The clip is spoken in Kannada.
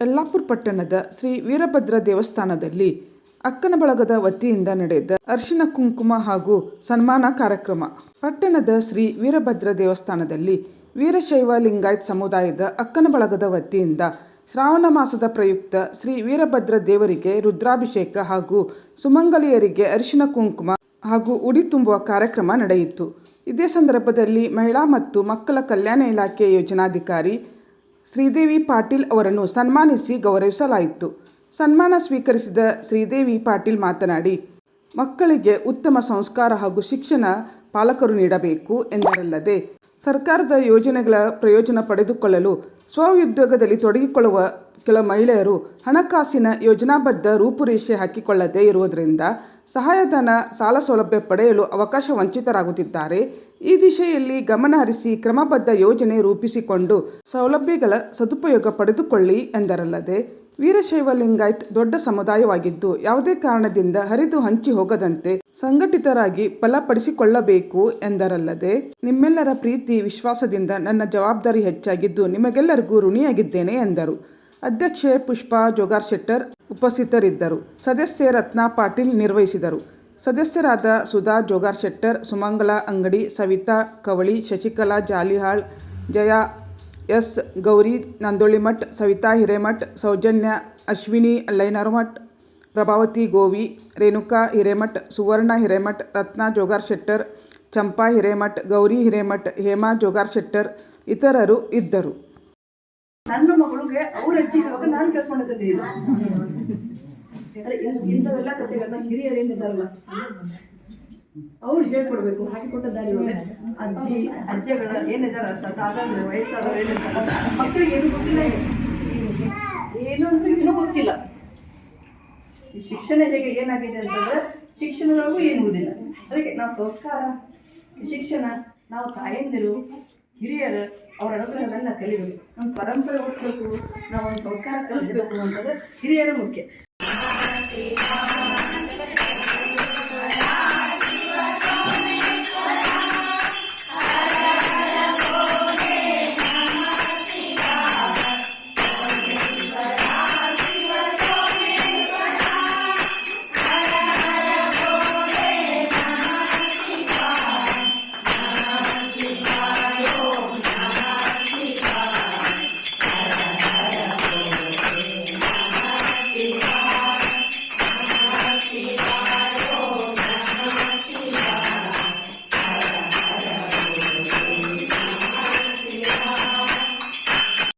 ಯಲ್ಲಾಪುರ ಪಟ್ಟಣದ ಶ್ರೀ ವೀರಭದ್ರ ದೇವಸ್ಥಾನದಲ್ಲಿ ಅಕ್ಕನ ಬಳಗದ ವತಿಯಿಂದ ನಡೆದ ಅರ್ಶಿನ ಕುಂಕುಮ ಹಾಗೂ ಸನ್ಮಾನ ಕಾರ್ಯಕ್ರಮ. ಪಟ್ಟಣದ ಶ್ರೀ ವೀರಭದ್ರ ದೇವಸ್ಥಾನದಲ್ಲಿ ವೀರಶೈವ ಲಿಂಗಾಯತ್ ಸಮುದಾಯದ ಅಕ್ಕನ ಬಳಗದ ವತಿಯಿಂದ ಶ್ರಾವಣ ಮಾಸದ ಪ್ರಯುಕ್ತ ಶ್ರೀ ವೀರಭದ್ರ ದೇವರಿಗೆ ರುದ್ರಾಭಿಷೇಕ ಹಾಗೂ ಸುಮಂಗಲಿಯರಿಗೆ ಅರಿಶಿನ ಕುಂಕುಮ ಹಾಗೂ ಉಡಿ ತುಂಬುವ ಕಾರ್ಯಕ್ರಮ ನಡೆಯಿತು. ಇದೇ ಸಂದರ್ಭದಲ್ಲಿ ಮಹಿಳಾ ಮತ್ತು ಮಕ್ಕಳ ಕಲ್ಯಾಣ ಇಲಾಖೆ ಯೋಜನಾಧಿಕಾರಿ ಶ್ರೀದೇವಿ ಪಾಟೀಲ್ ಅವರನ್ನು ಸನ್ಮಾನಿಸಿ ಗೌರವಿಸಲಾಯಿತು. ಸನ್ಮಾನ ಸ್ವೀಕರಿಸಿದ ಶ್ರೀದೇವಿ ಪಾಟೀಲ್ ಮಾತನಾಡಿ, ಮಕ್ಕಳಿಗೆ ಉತ್ತಮ ಸಂಸ್ಕಾರ ಹಾಗೂ ಶಿಕ್ಷಣ ಪಾಲಕರು ನೀಡಬೇಕು ಎಂದರಲ್ಲದೆ, ಸರ್ಕಾರದ ಯೋಜನೆಗಳ ಪ್ರಯೋಜನ ಪಡೆದುಕೊಳ್ಳಲು ಸ್ವಉದ್ಯೋಗದಲ್ಲಿ ತೊಡಗಿಕೊಳ್ಳುವ ಕೆಲ ಮಹಿಳೆಯರು ಹಣಕಾಸಿನ ಯೋಜನಾಬದ್ಧ ರೂಪುರೇಷೆ ಹಾಕಿಕೊಳ್ಳದೇ ಇರುವುದರಿಂದ ಸಹಾಯಧನ, ಸಾಲ ಸೌಲಭ್ಯ ಪಡೆಯಲು ಅವಕಾಶ ವಂಚಿತರಾಗುತ್ತಿದ್ದಾರೆ. ಈ ದಿಶೆಯಲ್ಲಿ ಗಮನಹರಿಸಿ ಕ್ರಮಬದ್ಧ ಯೋಜನೆ ರೂಪಿಸಿಕೊಂಡು ಸೌಲಭ್ಯಗಳ ಸದುಪಯೋಗ ಪಡೆದುಕೊಳ್ಳಿ ಎಂದರಲ್ಲದೆ ವೀರಶೈವ ಲಿಂಗಾಯತ್ ದೊಡ್ಡ ಸಮುದಾಯವಾಗಿದ್ದು ಯಾವುದೇ ಕಾರಣದಿಂದ ಹರಿದು ಹಂಚಿ ಹೋಗದಂತೆ ಸಂಘಟಿತರಾಗಿ ಫಲಪಡಿಸಿಕೊಳ್ಳಬೇಕು ಎಂದರಲ್ಲದೆ, ನಿಮ್ಮೆಲ್ಲರ ಪ್ರೀತಿ, ವಿಶ್ವಾಸದಿಂದ ನನ್ನ ಜವಾಬ್ದಾರಿ ಹೆಚ್ಚಾಗಿದ್ದು ನಿಮಗೆಲ್ಲರಿಗೂ ಋಣಿಯಾಗಿದ್ದೇನೆ ಎಂದರು. ಅಧ್ಯಕ್ಷೆ ಪುಷ್ಪಾ ಜೋಗಾರ್ ಶೆಟ್ಟರ್ ಉಪಸ್ಥಿತರಿದ್ದರು. ಸದಸ್ಯೆ ರತ್ನಾ ಪಾಟೀಲ್ ನಿರ್ವಹಿಸಿದರು. ಸದಸ್ಯರಾದ ಸುಧಾ ಜೋಗಾರ್ ಶೆಟ್ಟರ್, ಸುಮಂಗಲ ಅಂಗಡಿ, ಸವಿತಾ ಕವಳಿ, ಶಶಿಕಲಾ ಜಾಲಿಹಾಳ್, ಜಯಾ ಎಸ್ ಗೌರಿ ನಂದೋಳಿಮಠ್ ಸವಿತಾ ಹಿರೇಮಠ್, ಸೌಜನ್ಯ ಅಶ್ವಿನಿ ಲೈನರ್ಮಠ್ ಪ್ರಭಾವತಿ ಗೋವಿ, ರೇಣುಕಾ ಹಿರೇಮಠ್, ಸುವರ್ಣ ಹಿರೇಮಠ್, ರತ್ನಾ ಜೋಗಾರ್ ಶೆಟ್ಟರ್, ಚಂಪಾ ಹಿರೇಮಠ್, ಗೌರಿ ಹಿರೇಮಠ್, ಹೇಮಾ ಜೋಗಾರ್ ಶೆಟ್ಟರ್ ಇತರರು ಇದ್ದರು. ನನ್ನ ಮಗಳಿಗೆ ಅವ್ರ ಅಜ್ಜಿ ಇರುವಾಗ ನಾನು ಇಲ್ಲ ಇಂಥವೆಲ್ಲ ಕಥೆಗಳನ್ನ ಹಿರಿಯರು ಏನಿದಾರಲ್ಲ ಅವ್ರು ಹೇಳ್ಕೊಡ್ಬೇಕು ಹಾಕಿಕೊಟ್ಟ ದಾರಿ ಅಜ್ಜಿ, ಅಜ್ಜಿಗಳ ಏನಿದಾರ ತಾತಂದ್ರೆ, ವಯಸ್ಸಾದವ್ರು ಏನಿದಾರ ಮಕ್ಕಳಿಗೆ ಏನು ಗೊತ್ತಿಲ್ಲ. ಏನು ಅಂದ್ರೆ ಇನ್ನೂ ಗೊತ್ತಿಲ್ಲ. ಶಿಕ್ಷಣ ಹೇಗೆ ಏನಾಗಿದೆ ಅಂತಂದ್ರೆ, ಶಿಕ್ಷಣದೊಳಗೂ ಏನು ಗೊತ್ತಿಲ್ಲ ಅದಕ್ಕೆ ನಾವು ಸಂಸ್ಕಾರ, ಶಿಕ್ಷಣ, ನಾವು ತಾಯಂದಿರು ಹಿರಿಯರು ಅವರ ಅನುಗ್ರಹಗಳನ್ನ ಕಲಿಬೇಕು. ನಮ್ಮ ಪರಂಪರೆ ಉಳಿಸ್ಬೇಕು ನಾವು ಒಂದು ಸಂಸ್ಕಾರ ಕಲಿಸಬೇಕು ಅಂತಂದ್ರೆ ಹಿರಿಯರು ಮುಖ್ಯ.